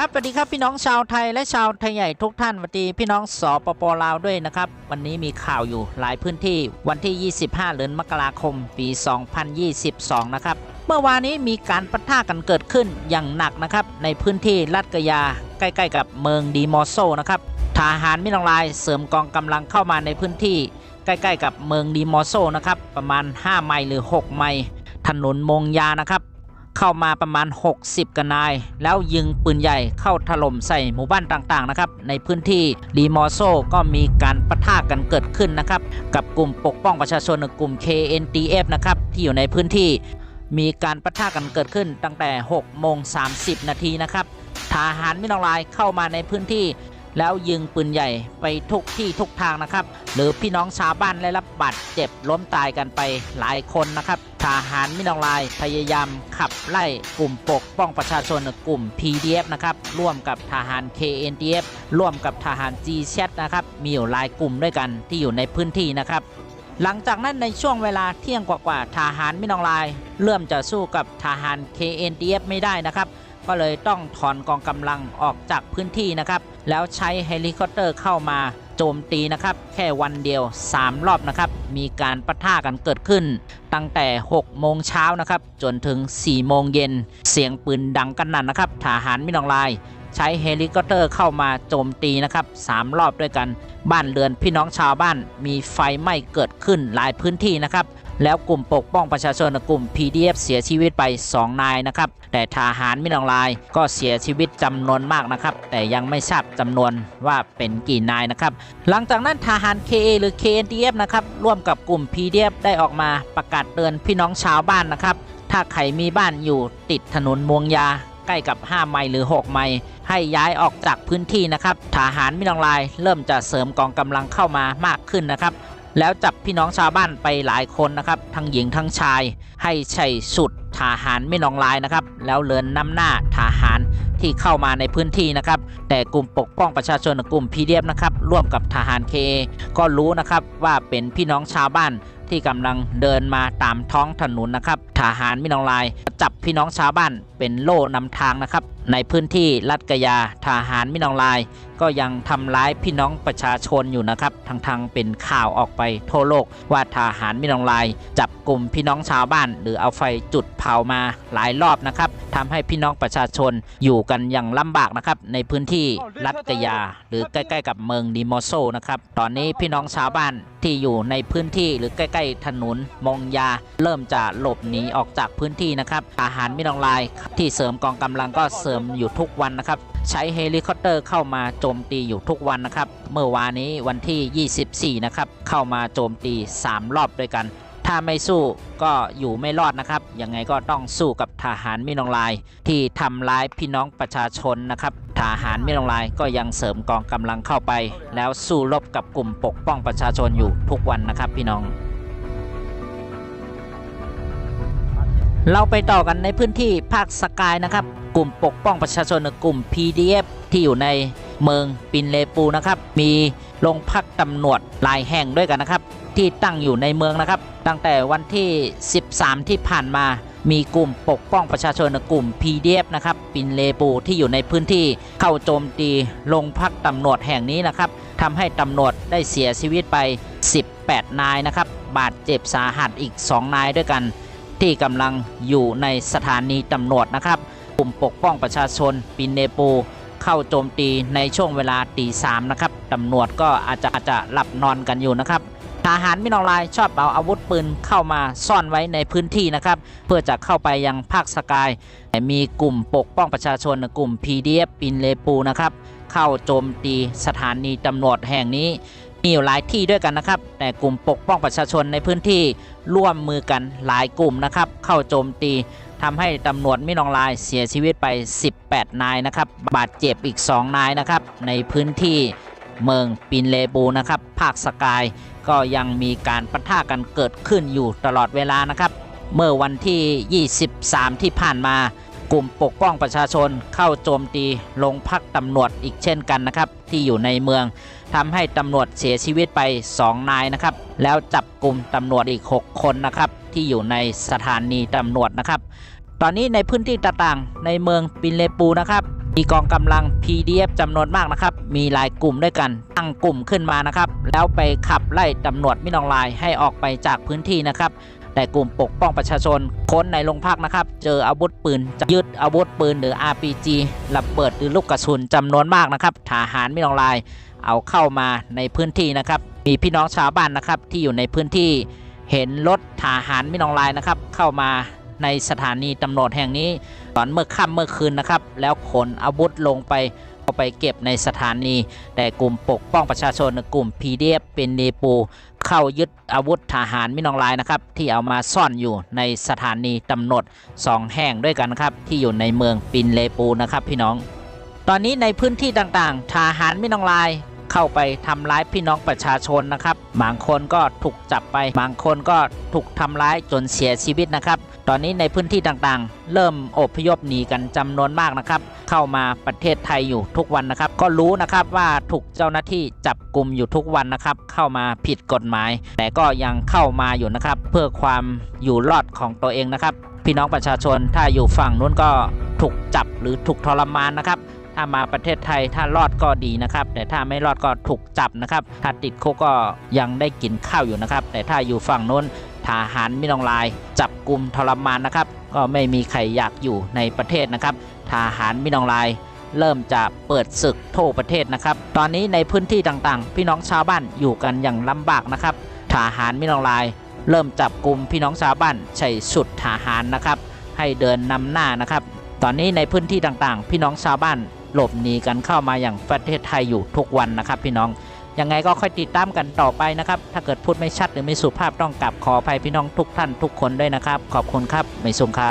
ครับสวัสดีครับพี่น้องชาวไทยและชาวไทยใหญ่ทุกท่านสวัสดีพี่น้องสปปลาวด้วยนะครับ วันนี้มีข่าวอยู่หลายพื้นที่วันที่ 25เดือนมกราคม ปี 2022 นะครับ เมื่อวานนี้มีการปะทะกันเกิดขึ้นอย่างหนักนะครับ ในพื้นที่ลัดกะยา ใกล้ๆ กับเมืองดีมอโซนะครับทหารมิลองลายเสริมกองกำลังเข้ามาในพื้นที่ ใกล้ๆ กับเมืองดีมอโซนะครับประมาณ 5 ไมล์หรือ 6 ไมล์ถนนมงยานะครับ เข้ามาประมาณ 60 กันนาย แล้วยิงปืนใหญ่เข้าถล่มใส่หมู่บ้านต่างๆนะครับในพื้นที่ดีมอโซก็มีการปะทะกันเกิดขึ้นนะครับกับกลุ่มปกป้องประชาชนกลุ่ม KNDF นะครับที่อยู่ในพื้นที่ มีการปะทะกันเกิดขึ้นตั้งแต่6โมง30 นาทีนะครับทหารมินองลายเข้ามาในพื้นที่ แล้วยิงปืนใหญ่ไปทุกที่ทุกทางนะครับ หรือพี่น้องชาวบ้านได้รับบาดเจ็บล้มตายกันไปหลายคนนะครับทหารมินองลายพยายามขับไล่กลุ่มปกป้องประชาชนกลุ่ม PDF นะครับร่วมกับทหาร KNDF ร่วมกับทหาร GZ นะครับมีอยู่หลายกลุ่มด้วยกันที่อยู่ในพื้นที่นะครับหลังจากนั้นในช่วงเวลาเที่ยงกว่าๆทหารมินองลาย เริ่มจะสู้กับทหาร KNDF ไม่ได้นะครับ ก็เลยต้องถอนกองกำลังออกจากพื้นที่นะครับ แล้วใช้เฮลิคอปเตอร์เข้ามาโจมตีนะครับ แค่วันเดียว 3 รอบนะครับ มีการปะทะกันเกิดขึ้น ตั้งแต่ 6 โมงเช้านะครับ จนถึง 4 โมงเย็น เสียงปืนดังกันนั่นนะครับทหารมินองลาย ใช้เฮลิคอปเตอร์เข้ามาโจมตีนะครับ 3 รอบด้วยกัน บ้านเรือนพี่น้องชาวบ้านมีไฟไหม้เกิดขึ้นหลายพื้นที่นะครับ แล้วกลุ่มปกป้องประชาชนกลุ่ม PDF เสียชีวิตไป 2 นายนะครับ แต่ทหารมินองลายก็เสียชีวิตจำนวนมากนะครับ แต่ยังไม่ทราบจำนวนว่าเป็นกี่นายนะครับ หลังจากนั้นทหาร KA หรือ KNDF นะครับร่วมกับกลุ่ม PDF ได้ออกมาประกาศเตือนพี่น้องชาวบ้านนะครับ ถ้าใครมีบ้านอยู่ติดถนนมวงยาใกล้กับ 5 ไมล์หรือ 6 ไมล์ให้ย้ายออกจากพื้นที่นะครับทหารมินองลายเริ่มจะเสริมกองกำลังเข้ามามากขึ้นนะครับ แล้วจับพี่น้องชาวบ้านไปหลายคนนะครับ ทั้งหญิงทั้งชาย ให้ใช้สุดทหารไม่นองลายนะครับ แล้วเลินนำหน้าทหารที่เข้ามาในพื้นที่นะครับ แต่กลุ่มปกป้องประชาชนกลุ่มพีเดียบนะครับ ร่วมกับทหารเคก็รู้นะครับว่าเป็นพี่น้องชาวบ้าน ที่กำลังเดินมาตามท้องถนนนะครับทหารมินองลายจับพี่น้องชาวบ้านเป็นโล่นำทางนะครับ ในพื้นที่ลัดกะยาทหารมินองลาย ก็ยังทำร้ายพี่น้องประชาชนอยู่นะครับทางทางเป็นข่าวออกไปทั่วโลกว่าทหารมินองลาย จับกลุ่มพี่น้องชาวบ้าน หรือเอาไฟจุดเผามาหลายรอบนะครับ ทำให้พี่น้องประชาชนอยู่กันอย่างลำบากนะครับในพื้นที่ลัดกะยา หรือใกล้ๆ กับเมืองดิโมโซนะครับตอนนี้พี่น้องชาวบ้านที่อยู่ในพื้นที่หรือใกล้ ๆ ถนนมงยา เริ่มจะหลบหนีออกจากพื้นที่นะครับทหารมินองลายที่เสริมกองกำลังก็เสริมอยู่ทุกวันนะครับใช้เฮลิคอปเตอร์เข้ามาโจมตีอยู่ทุกวันนะครับ เมื่อวานนี้วันที่ 24 นะครับ เข้ามาโจมตี 3 รอบด้วยกัน ถ้าไม่สู้ก็อยู่ไม่รอดนะครับ ยังไงก็ต้องสู้กับทหารมินองลาย ที่ทำร้ายพี่น้องประชาชนนะครับ ทหารมินองลายก็ยังเสริมกองกำลังเข้าไป แล้วสู้รบกับกลุ่มปกป้องประชาชนอยู่ทุกวันนะครับพี่น้องเราไปต่อกันในพื้นที่ภาคสกายนะครับ กลุ่มปกป้องประชาชนกลุ่ม PDF ที่อยู่ในเมืองปินเลปูนะครับ มีโรงพักตำรวจหลายแห่งด้วยกันนะครับ ที่ตั้งอยู่ในเมืองนะครับ ตั้งแต่วันที่ 13 ที่ผ่านมา มีกลุ่มปกป้องประชาชนกลุ่ม PDF นะครับปินเลปูที่อยู่ในพื้นที่เข้าโจมตีโรงพักตำรวจแห่งนี้นะครับทำให้ตำรวจได้เสียชีวิตไป 18 นายนะครับบาดเจ็บสาหัสอีก 2 นายด้วยกัน ที่กำลังอยู่ในสถานีตำรวจนะครับ กลุ่มปกป้องประชาชนปินเนปูเข้าโจมตีในช่วงเวลาตีสามนะครับตำรวจก็อาจจะอาจจะหลับนอนกันอยู่นะครับ ทหารมินองลายชอบเอาอาวุธปืนเข้ามาซ่อนไว้ในพื้นที่นะครับ เพื่อจะเข้าไปยังภาคสกาย มีกลุ่มปกป้องประชาชนกลุ่ม PDF ปินเลปูนะครับ เข้าโจมตีสถานีตำรวจแห่งนี้ มีอยู่หลายที่ด้วยกันนะครับ แต่กลุ่มปกป้องประชาชนในพื้นที่ร่วมมือกันหลายกลุ่มนะครับ เข้าโจมตีทำให้ตำรวจมินองลายเสียชีวิตไป 18 นายนะครับ บาดเจ็บอีก 2 นายนะครับ ในพื้นที่เมืองปินเลบูนะครับ ภาคสกาย ก็ยังมีการปะทะกันเกิดขึ้นอยู่ตลอดเวลานะครับ เมื่อวันที่ 23 ที่ผ่านมากลุ่มปกป้องประชาชนเข้าโจมตีโรงพักตำรวจอีกเช่นกันนะครับ ที่อยู่ในเมืองทำให้ตำรวจเสียชีวิตไป 2 นายนะครับ แล้วจับกลุ่มตำรวจอีก 6 คนนะครับ ที่อยู่ในสถานีตำรวจนะครับ ตอนนี้ในพื้นที่ต่างๆในเมืองปินเลปูนะครับ มีกองกำลัง PDF จำนวนมากนะครับ มีหลายกลุ่มด้วยกัน ตั้งกลุ่มขึ้นมานะครับ แล้วไปขับไล่ตำรวจมินองลายให้ออกไปจากพื้นที่นะครับแต่กลุ่มปกป้องประชาชนค้นในโรงพักนะครับ เจออาวุธปืนยึดอาวุธปืนหรือ RPG ระเบิดหรือลูกกระสุนจำนวนมากนะครับทหารมินองลายเอาเข้ามาในพื้นที่นะครับ มีพี่น้องชาวบ้านนะครับที่อยู่ในพื้นที่เห็นรถทหารมินองลายนะครับ เข้ามาในสถานีตำรวจแห่งนี้ ตอนเมื่อค่ำเมื่อคืนนะครับ แล้วขนอาวุธลงไปเอาไปเก็บในสถานี แต่กลุ่มปกป้องประชาชนกลุ่ม PDF เป็นเนปู เข้ายึดอาวุธทหารมินองลายนะครับ ที่เอามาซ่อนอยู่ในสถานีตำรวจสองแห่งด้วยกันครับ ที่อยู่ในเมืองปินเลปูนะครับพี่น้อง ตอนนี้ในพื้นที่ต่างๆ ทหารมินองลายเข้าไปทำร้ายพี่น้องประชาชนนะครับ บางคนก็ถูกจับไป บางคนก็ถูกทำร้ายจนเสียชีวิตนะครับ ตอนนี้ในพื้นที่ต่างๆ เริ่มอพยพหนีกันจำนวนมากนะครับ เข้ามาประเทศไทยอยู่ทุกวันนะครับ ก็รู้นะครับว่าถูกเจ้าหน้าที่จับกลุ่มอยู่ทุกวันนะครับ เข้ามาผิดกฎหมาย แต่ก็ยังเข้ามาอยู่นะครับ เพื่อความอยู่รอดของตัวเองนะครับ พี่น้องประชาชนถ้าอยู่ฝั่งนู้นก็ถูกจับหรือถูกทรมานนะครับถ้ามาประเทศไทยถ้ารอดก็ดีนะครับ แต่ถ้าไม่รอดก็ถูกจับนะครับ ถ้าติดคุกก็ยังได้กินข้าวอยู่นะครับ แต่ถ้าอยู่ฝั่งนู้น ทหารมินองลาย จับกลุ่มทรมานนะครับ ก็ไม่มีใครอยากอยู่ในประเทศนะครับทหารมินองลายเริ่มจะเปิดศึกทั่วประเทศนะครับ ตอนนี้ในพื้นที่ต่างๆ พี่น้องชาวบ้านอยู่กันอย่างลำบากนะครับทหารมินองลาย เริ่มจับกลุ่มพี่น้องชาวบ้านใช้สุดทหารนะครับ ให้เดินนำหน้านะครับ ตอนนี้ในพื้นที่ต่างๆ พี่น้องชาวบ้านหลบหนีกันเข้ามาอย่างประเทศไทยอยู่ทุกวันนะครับ พี่น้อง ยังไงก็ค่อยติดตามกันต่อไปนะครับ ถ้าเกิดพูดไม่ชัดหรือไม่สุภาพต้องกลับขออภัยพี่น้องทุกท่านทุกคนด้วยนะครับ ขอบคุณครับ ไม่สงคา